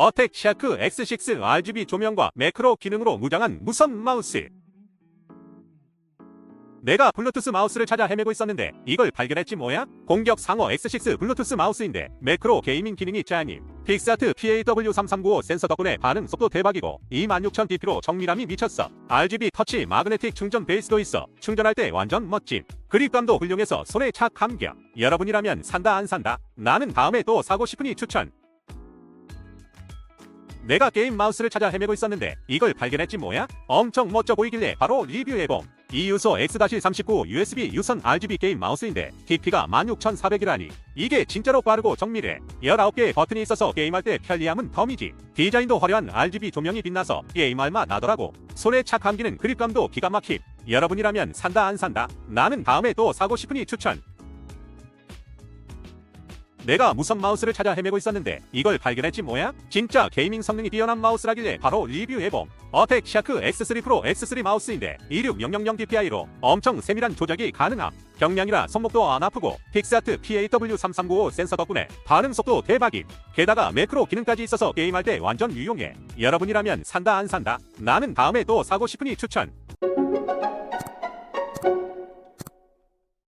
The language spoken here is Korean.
어택 샤크 X6 RGB 조명과 매크로 기능으로 무장한 무선 마우스. 내가 블루투스 마우스를 찾아 헤매고 있었는데 이걸 발견했지 뭐야? 공격 상어 X6 블루투스 마우스인데 매크로 게이밍 기능이 짱임. 픽사트 PAW3395 센서 덕분에 반응 속도 대박이고 26000dp로 정밀함이 미쳤어. RGB 터치 마그네틱 충전 베이스도 있어. 충전할 때 완전 멋짐. 그립감도 훌륭해서 손에 착 감겨. 여러분이라면 산다 안 산다? 나는 다음에 또 사고 싶으니 추천. 내가 게임 마우스를 찾아 헤매고 있었는데 이걸 발견했지 뭐야? 엄청 멋져 보이길래 바로 리뷰해봄. 이 유소 X-39 USB 유선 RGB 게임 마우스인데 DP가 16400이라니 이게 진짜로 빠르고 정밀해 19개의 버튼이 있어서 게임할 때 편리함은 덤이지 디자인도 화려한 RGB 조명이 빛나서 게임할 맛 나더라고 손에 착 감기는 그립감도 기가 막힙 여러분이라면 산다 안 산다? 나는 다음에 또 사고 싶으니 추천 내가 무선 마우스를 찾아 헤매고 있었는데 이걸 발견했지 뭐야? 진짜 게이밍 성능이 뛰어난 마우스라길래 바로 리뷰해봄. 어택 샤크 X3 프로 X3 마우스인데 26000dpi로 엄청 세밀한 조작이 가능함. 경량이라 손목도 안 아프고 픽사트 PAW3395 센서 덕분에 반응 속도 대박임. 게다가 매크로 기능까지 있어서 게임할 때 완전 유용해. 여러분이라면 산다 안 산다? 나는 다음에 또 사고 싶으니 추천.